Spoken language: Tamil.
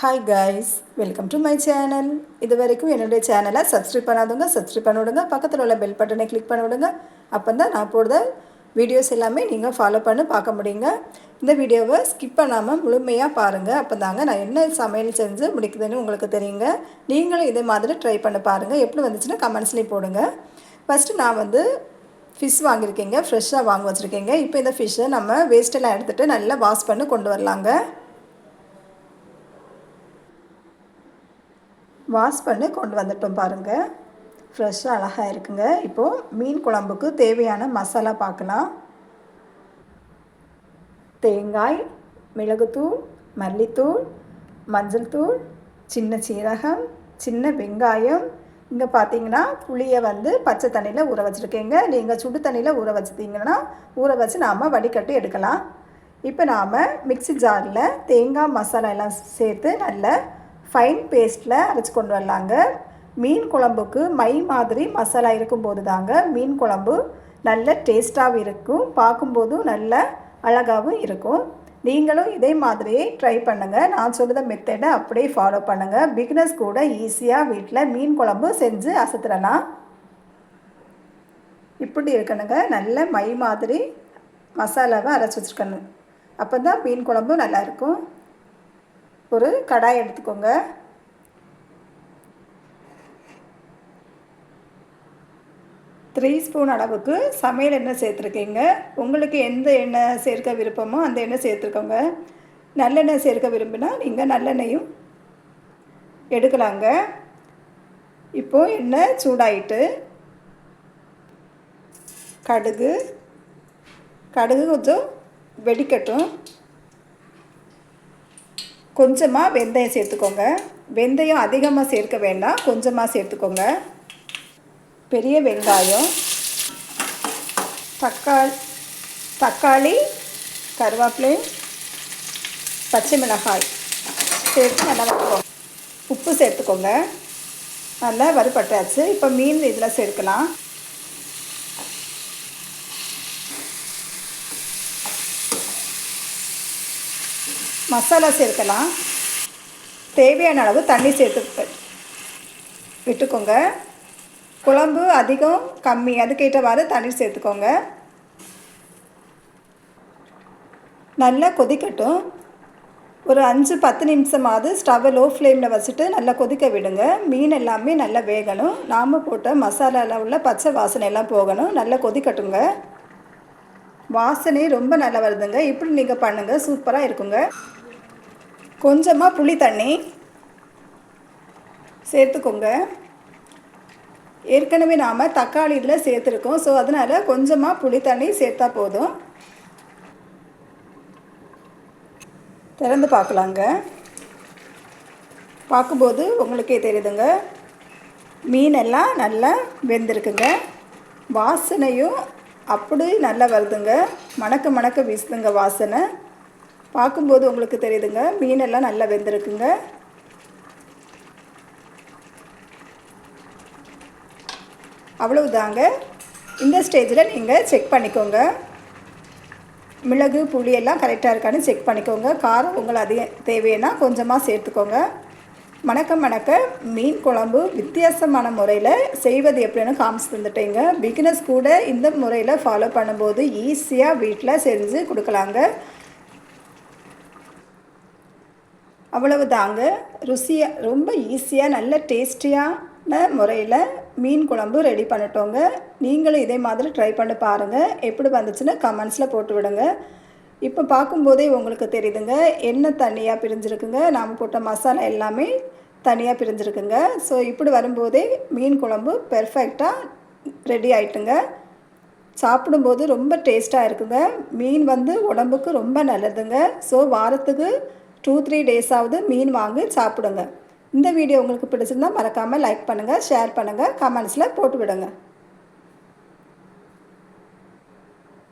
Hi guys welcome to my channel இது வரைக்கும் என்னுடைய சேனலை சப்ஸ்கிரைப் பண்ணாதவங்க சப்ஸ்கிரைப் பண்ணி விடுங்க பக்கத்தில் உள்ள பெல் பட்டனை கிளிக் பண்ணி விடுங்க அப்போ தான் நான் போடுற வீடியோஸ் எல்லாமே நீங்கள் ஃபாலோ பண்ணி பார்க்க முடியுங்க. இந்த வீடியோவை ஸ்கிப் பண்ணாமல் முழுமையாக பாருங்கள் அப்போ தாங்க நான் என்ன சமையல் செஞ்சு முடிக்குதுன்னு உங்களுக்கு தெரியுங்க. நீங்களும் இதே மாதிரி ட்ரை பண்ணி பாருங்கள் எப்படி வந்துச்சுன்னா கமெண்ட்ஸ்லேயும் போடுங்க. ஃபஸ்ட்டு நான் வந்து ஃபிஷ் வாங்கியிருக்கேங்க. ஃப்ரெஷ்ஷாக வாங்க வச்சுருக்கேங்க. இப்போ இந்த ஃபிஷ்ஷை நம்ம வேஸ்ட்டெல்லாம் எடுத்துகிட்டு நல்லா வாஷ் பண்ணி கொண்டு வரலாங்க. வாஷ் பண்ணி கொண்டு வந்துட்டோம் பாருங்கள் ஃப்ரெஷ்ஷாக அழகாக இருக்குங்க. இப்போது மீன் குழம்புக்கு தேவையான மசாலா பார்க்கலாம். தேங்காய் மிளகுத்தூள் மல்லித்தூள் மஞ்சள் தூள் சின்ன சீரகம் சின்ன வெங்காயம். இங்கே பார்த்தீங்கன்னா புளியை வந்து பச்சை தண்ணியில் ஊற வச்சுருக்கீங்க. நீங்கள் சுடு தண்ணியில் ஊற வச்சுட்டிங்கன்னா ஊற வச்சு நாம் வடிகட்டி எடுக்கலாம். இப்போ நாம் மிக்சி ஜாரில் தேங்காய் மசாலா எல்லாம் சேர்த்து நல்லா ஃபைன் பேஸ்ட்டில் அரைச்சி கொண்டு வரலாங்க. மீன் குழம்புக்கு மை மாதிரி மசாலா இருக்கும்போது தாங்க மீன் குழம்பு நல்ல டேஸ்ட்டாகவும் இருக்கும். பார்க்கும்போதும் நல்ல அழகாகவும் இருக்கும். நீங்களும் இதே மாதிரியே ட்ரை பண்ணுங்கள் நான் சொல்லுற மெத்தடை அப்படியே ஃபாலோ பண்ணுங்கள் பிக்னஸ் கூட ஈஸியாக வீட்டில் மீன் குழம்பு செஞ்சு அசத்துடலாம் இப்படி இருக்கணுங்க. நல்ல மை மாதிரி மசாலாவை அரைச்சி வச்சுருக்கணும். அப்போ தான் மீன் குழம்பும் நல்லாயிருக்கும் ஒரு கடாய் எடுத்துக்கோங்க. த்ரீ ஸ்பூன் அளவுக்கு சமையல் எண்ணெய் சேர்த்துருக்கீங்க. உங்களுக்கு எந்த எண்ணெய் சேர்க்க விருப்பமோ அந்த எண்ணெய் சேர்த்துருக்கோங்க. நல்லெண்ணெய் சேர்க்க விரும்பினா நீங்கள் நல்லெண்ணெயும் எடுக்கலாங்க. இப்போது எண்ணெய் சூடாயிட்டு கடுகு கடுகு கொஞ்சம் வெடிக்கட்டும். கொஞ்சமாக வெந்தயம் சேர்த்துக்கோங்க. வெந்தயம் அதிகமாக சேர்க்க வேண்டாம். கொஞ்சமாக சேர்த்துக்கோங்க. பெரிய வெங்காயம் தக்காளி தக்காளி கருவேப்பிலை பச்சை மிளகாய் சேர்த்து நல்லா வறுத்துக்கோங்க உப்பு சேர்த்துக்கோங்க. நல்லா வறுபட்டாச்சு. இப்போ மீன் இதில் சேர்க்கலாம். மசாலா சேர்க்கலாம். தேவையான அளவு தண்ணி சேர்த்து விட்டுக்கோங்க. குழம்பு அதிகம் கம்மி அதுக்கேற்றவாறு தண்ணி சேர்த்துக்கோங்க. நல்லா கொதிக்கட்டும். ஒரு அஞ்சு பத்து நிமிஷமாவது ஸ்டவ்வை லோ ஃப்ளேமில் வச்சுட்டு நல்லா கொதிக்க விடுங்க. மீன் எல்லாமே நல்லா வேகணும். நாம் போட்ட மசாலாவில் உள்ள பச்சை வாசனை எல்லாம் போகணும். நல்லா கொதிக்கட்டுங்க. வாசனை ரொம்ப நல்லா வருதுங்க. இப்படி நீங்கள் பண்ணுங்கள் சூப்பராக இருக்குங்க. கொஞ்சமாக புளி தண்ணி சேர்த்துக்கோங்க. ஏற்கனவே நாம் தக்காளி இதில் சேர்த்துருக்கோம். ஸோ அதனால் கொஞ்சமாக புளி தண்ணி சேர்த்தா போதும். திறந்து பார்க்கலாங்க. பார்க்கும்போது உங்களுக்கே தெரியுதுங்க. மீன் எல்லாம் நல்லா வெந்திருக்குங்க. வாசனையும் அப்படி நல்லா வருதுங்க. மணக்க மணக்க வீசுதுங்க வாசனை. பார்க்கும்போது உங்களுக்கு தெரியுதுங்க. மீனெல்லாம் நல்லா வெந்திருக்குங்க. அவ்வளவுதாங்க. இந்த ஸ்டேஜில் நீங்கள் செக் பண்ணிக்கோங்க. மிளகு புளியெல்லாம் கரெக்டாக இருக்கான்னு செக் பண்ணிக்கோங்க. காரம் உங்களை அதிக தேவைன்னா கொஞ்சமாக சேர்த்துக்கோங்க. மணக்க மணக்க மீன் குழம்பு வித்தியாசமான முறையில் செய்வது எப்படின்னு காமிச்சு தந்துட்டேங்க பிகினஸ் கூட இந்த முறையில் ஃபாலோ பண்ணும்போது ஈஸியாக வீட்டில் செஞ்சு கொடுக்கலாங்க. அவ்வளவு தாங்க ருசியாக ரொம்ப ஈஸியாக நல்ல டேஸ்டியான முறையில் மீன் குழம்பு ரெடி பண்ணிட்டோங்க. நீங்களும் இதே மாதிரி ட்ரை பண்ணி பாருங்கள் எப்படி வந்துச்சுன்னு கமெண்ட்ஸில் போட்டு விடுங்க. இப்போ பார்க்கும்போதே உங்களுக்கு தெரியுதுங்க. எண்ணெய் தனியாக பிரிஞ்சிருக்குங்க. நாம் போட்ட மசாலா எல்லாமே தனியாக பிரிஞ்சிருக்குங்க. ஸோ இப்படி வரும்போதே மீன் குழம்பு பெர்ஃபெக்டாக ரெடி ஆயிட்டுங்க. சாப்பிடும்போது ரொம்ப டேஸ்ட்டாக இருக்குங்க. மீன் வந்து உடம்புக்கு ரொம்ப நல்லதுங்க. ஸோ வாரத்துக்கு டூ த்ரீ டேஸாவது மீன் வாங்கி சாப்பிடுங்க. இந்த வீடியோ உங்களுக்கு பிடிச்சிருந்தால் மறக்காமல் லைக் பண்ணுங்கள் ஷேர் பண்ணுங்கள் கமெண்ட்ஸில் போட்டு விடுங்க.